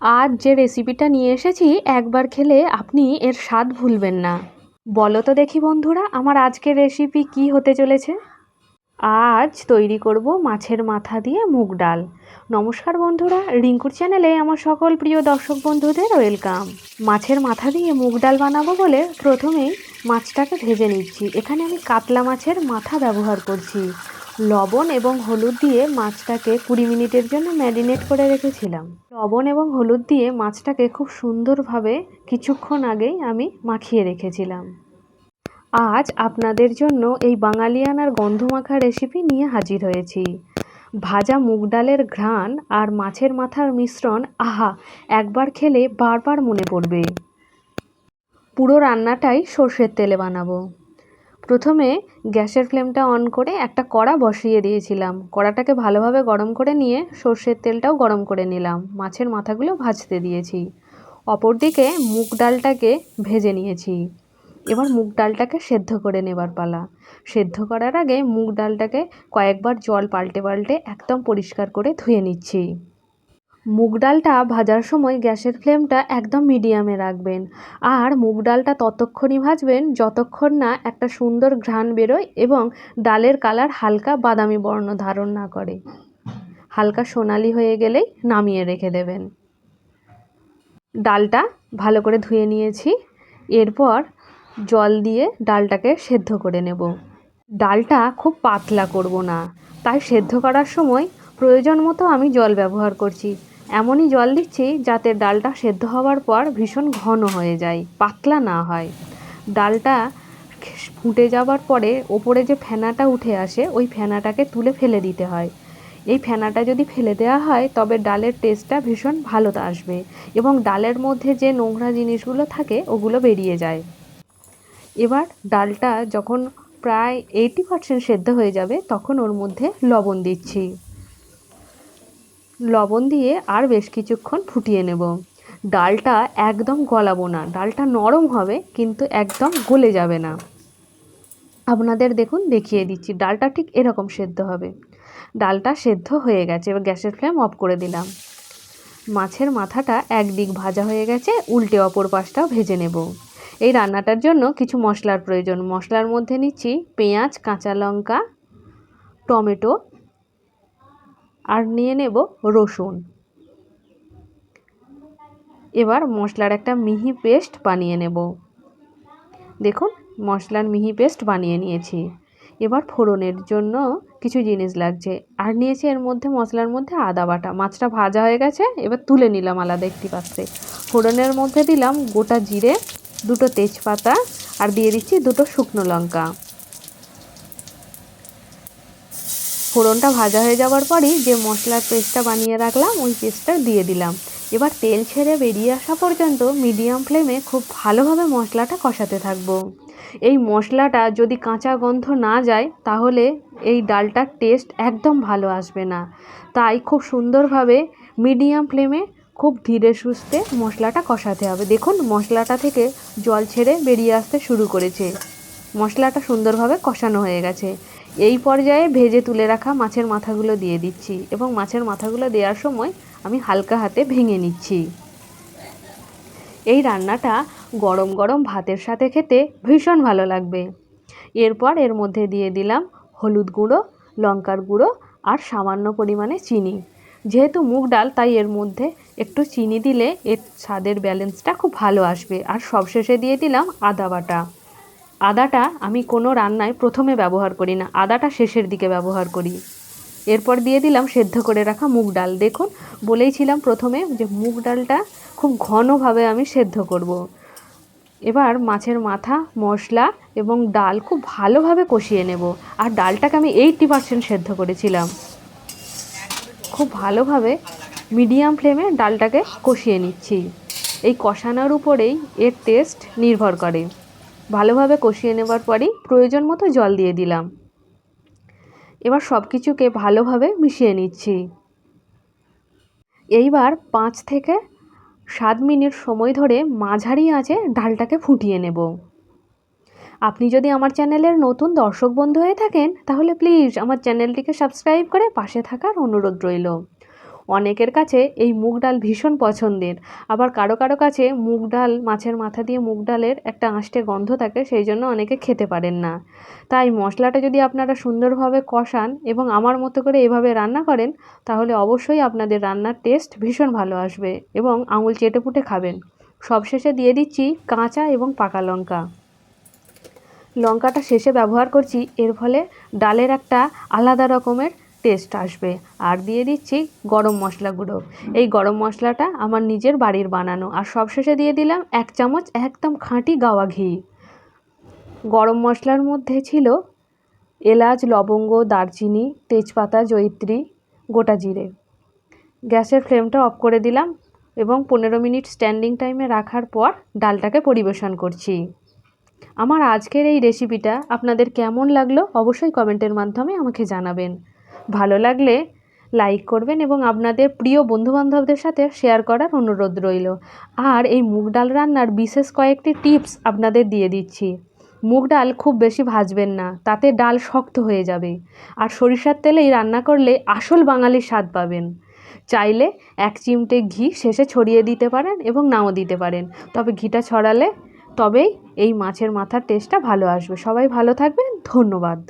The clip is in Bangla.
আজ যে রেসিপিটা নিয়ে এসেছি, একবার খেলে আপনি এর স্বাদ ভুলবেন না। বলো তো দেখি বন্ধুরা, আমার আজকের রেসিপি কি হতে চলেছে? আজ তৈরি করব মাছের মাথা দিয়ে মুগ ডাল। নমস্কার বন্ধুরা, রিঙ্কুর চ্যানেলে আমার সকল প্রিয় দর্শক বন্ধুদের ওয়েলকাম মাছের মাথা দিয়ে মুগ ডাল বানাবো বলে প্রথমেই মাছটাকে ভেজে নিচ্ছি। এখানে আমি কাতলা মাছের মাথা ব্যবহার করছি। লবণ এবং হলুদ দিয়ে মাছটাকে কুড়ি মিনিটের জন্য ম্যারিনেট করে রেখেছিলাম। লবণ এবং হলুদ দিয়ে মাছটাকে খুব সুন্দরভাবে কিছুক্ষণ আগেই আমি মাখিয়ে রেখেছিলাম। আজ আপনাদের জন্য এই বাঙালিয়ানার গন্ধমাখা রেসিপি নিয়ে হাজির হয়েছি। ভাজা মুগ ডালের ঘ্রাণ আর মাছের মাথার মিশ্রণ, আহা, একবার খেলে বারবার মনে পড়বে। পুরো রান্নাটাই সর্ষের তেলে বানাবো। প্রথমে গ্যাসের ফ্লেমটা অন করে একটা কড়া বসিয়ে দিয়েছিলাম। কড়াটাকে ভালোভাবে গরম করে নিয়ে সর্ষের তেলটাও গরম করে নিলাম। মাছের মাথাগুলো ভাজতে দিয়েছি। অপরদিকে মুগ ডালটাকে ভেজে নিয়েছি। এবার মুগ ডালটাকে সেদ্ধ করে নেবার পালা। সেদ্ধ করার আগে মুগ ডালটাকে কয়েকবার জল পাল্টে পাল্টে একদম পরিষ্কার করে ধুয়ে নিচ্ছি। মুগ ডালটা ভাজার সময় গ্যাসের ফ্লেমটা একদম মিডিয়ামে রাখবেন। আর মুগ ডালটা ততক্ষণই ভাজবেন, যতক্ষণ না একটা সুন্দর ঘ্রাণ বেরোয় এবং ডালের কালার হালকা বাদামি বর্ণ ধারণ না করে। হালকা সোনালি হয়ে গেলেই নামিয়ে রেখে দেবেন। ডালটা ভালো করে ধুয়ে নিয়েছি। এরপর জল দিয়ে ডালটাকে সেদ্ধ করে নেব। ডালটা খুব পাতলা করব না, তাই সেদ্ধ করার সময় প্রয়োজন মতো আমি জল ব্যবহার করছি। এমনই জল দিচ্ছি যাতে ডালটা সেদ্ধ হওয়ার পর ভীষণ ঘন হয়ে যায়, পাতলা না হয়। ডালটা ফুটে যাওয়ার পরে ওপরে যে ফেনাটা উঠে আসে, ওই ফেনাটাকে তুলে ফেলে দিতে হয়। এই ফেনাটা যদি ফেলে দেওয়া হয়, তবে ডালের টেস্টটা ভীষণ ভালো আসবে এবং ডালের মধ্যে যে নোংরা জিনিসগুলো থাকে, ওগুলো বেরিয়ে যায়। এবার ডালটা যখন প্রায় এইটি পার্সেন্ট সেদ্ধ হয়ে যাবে, তখন ওর মধ্যে লবণ দিচ্ছি। লবণ দিয়ে আর বেশ কিছুক্ষণ ফুটিয়ে নেব। ডালটা একদম গলাবো না। ডালটা নরম হবে, কিন্তু একদম গলে যাবে না। আপনাদের দেখুন, দেখিয়ে দিচ্ছি। ডালটা ঠিক এরকম সেদ্ধ হবে। ডালটা সেদ্ধ হয়ে গেছে। এবার গ্যাসের ফ্লেম অফ করে দিলাম। মাছের মাথাটা একদিক ভাজা হয়ে গেছে, উল্টে অপর পাশটাও ভেজে নেব। এই রান্নাটার জন্য কিছু মশলার প্রয়োজন। মশলার মধ্যে নিচ্ছি পেঁয়াজ, কাঁচা লঙ্কা, টমেটো আর নিয়ে নেব রসুন। এবার মশলার একটা মিহি পেস্ট বানিয়ে নেব। দেখুন, মশলার মিহি পেস্ট বানিয়ে নিয়েছি। এবার ফোড়নের জন্য কিছু জিনিস লাগছে। আর নিয়েছি এর মধ্যে, মশলার মধ্যে আদা বাটা। মাছটা ভাজা হয়ে গেছে, এবার তুলে নিলাম আলাদা একটি পাত্রে। ফোড়নের মধ্যে দিলাম গোটা জিরে, দুটো তেজপাতা, আর দিয়ে দিচ্ছি দুটো শুকনো লঙ্কা। ফোড়নটা ভাজা হয়ে যাওয়ার পরই যে মশলার পেস্টটা বানিয়ে রাখলাম, ওই পেস্টটা দিয়ে দিলাম। এবার তেল ছেড়ে বেরিয়ে আসা পর্যন্ত মিডিয়াম ফ্লেমে খুব ভালোভাবে মশলাটা কষাতে থাকব। এই মশলাটা যদি কাঁচা গন্ধ না যায়, তাহলে এই ডালটার টেস্ট একদম ভালো আসবে না। তাই খুব সুন্দরভাবে মিডিয়াম ফ্লেমে খুব ধীরে সুস্থে মশলাটা কষাতে হবে। দেখুন, মশলাটা থেকে জল ছেড়ে বেরিয়ে আসতে শুরু করেছে। মশলাটা সুন্দরভাবে কষানো হয়ে গেছে। এই পর্যায়ে ভেজে তুলে রাখা মাছের মাথাগুলো দিয়ে দিচ্ছি এবং মাছের মাথাগুলো দেওয়ার সময় আমি হালকা হাতে ভেঙে নিচ্ছি। এই রান্নাটা গরম গরম ভাতের সাথে খেতে ভীষণ ভালো লাগবে। এরপর এর মধ্যে দিয়ে দিলাম হলুদ গুঁড়ো, লঙ্কার গুঁড়ো আর সামান্য পরিমাণে চিনি। যেহেতু মুগ ডাল, তাই এর মধ্যে একটু চিনি দিলে এর স্বাদের ব্যালেন্সটা খুব ভালো আসবে। আর সবশেষে দিয়ে দিলাম আদা বাটা। আদাটা আমি কোনো রান্নায় প্রথমে ব্যবহার করি না, আদাটা শেষের দিকে ব্যবহার করি। এরপর দিয়ে দিলাম সেদ্ধ করে রাখা মুগ ডাল। দেখুন, বলেইছিলাম প্রথমে যে মুগ ডালটা খুব ঘনভাবে আমি সেদ্ধ করব। এবার মাছের মাথা, মশলা এবং ডাল খুব ভালোভাবে কষিয়ে নেব। আর ডালটাকে আমি এইটটি পারসেন্ট সেদ্ধ করেছিলাম। খুব ভালোভাবে মিডিয়াম ফ্লেমে ডালটাকে কষিয়ে নিচ্ছি। এই কষানোর উপরেই এর টেস্ট নির্ভর করে। ভালোভাবে কষিয়ে নেবার পরই প্রয়োজন মতো জল দিয়ে দিলাম। এবার সব কিছুকে ভালোভাবে মিশিয়ে নিচ্ছি। এইবার পাঁচ থেকে সাত মিনিট সময় ধরে মাঝারি আঁচে ডালটাকে ফুটিয়ে নেব। আপনি যদি আমার চ্যানেলের নতুন দর্শক বন্ধু হয়ে থাকেন, তাহলে প্লিজ আমার চ্যানেলটিকে সাবস্ক্রাইব করে পাশে থাকার অনুরোধ রইল। অনেকের কাছে এই মুগ ডাল ভীষণ পছন্দের। আবার কারও কারও কাছে মুগ ডাল মাছের মাথা দিয়ে মুগ ডালের একটা আঁশটে গন্ধ থাকে, সেই জন্য অনেকে খেতে পারেন না। তাই মশলাটা যদি আপনারা সুন্দরভাবে কষান এবং আমার মতো করে এভাবে রান্না করেন, তাহলে অবশ্যই আপনাদের রান্নার টেস্ট ভীষণ ভালো আসবে এবং আঙুল চেটে পুটে খাবেন। সবশেষে দিয়ে দিচ্ছি কাঁচা এবং পাকা লঙ্কা। লঙ্কাটা শেষে ব্যবহার করছি, এর ফলে ডালের একটা আলাদা রকমের টেস্ট আসবে। আর দিয়ে দিচ্ছি গরম মশলা গুঁড়ো। এই গরম মশলাটা আমার নিজের বাড়ির বানানো। আর সবশেষে দিয়ে দিলাম এক চামচ একদম খাঁটি গাওয়া ঘি। গরম মশলার মধ্যে ছিল এলাচ, লবঙ্গ, দারচিনি, তেজপাতা, জয়িত্রী, গোটা জিরে। গ্যাসের ফ্লেমটা অফ করে দিলাম এবং পনেরো মিনিট স্ট্যান্ডিং টাইমে রাখার পর ডালটাকে পরিবেশন করছি। আমার আজকের এই রেসিপিটা আপনাদের কেমন লাগল অবশ্যই কমেন্টের মাধ্যমে আমাকে জানাবেন। ভালো লাগলে লাইক করবেন এবং আপনাদের প্রিয় বন্ধুবান্ধবদের সাথে শেয়ার করার অনুরোধ রইল। আর এই মুগ ডাল রান্নার বিশেষ কয়েকটি টিপস আপনাদের দিয়ে দিচ্ছি। মুগ ডাল খুব বেশি ভাজবেন না, তাতে ডাল শক্ত হয়ে যাবে। আর সরিষার তেলেই রান্না করলে আসল বাঙালির স্বাদ পাবেন। চাইলে এক চিমটে ঘি শেষে ছড়িয়ে দিতে পারেন এবং নাও দিতে পারেন। তবে ঘিটা ছড়ালে তবেই এই মাছের মাথার টেস্টটা ভালো আসবে। সবাই ভালো থাকবেন, ধন্যবাদ।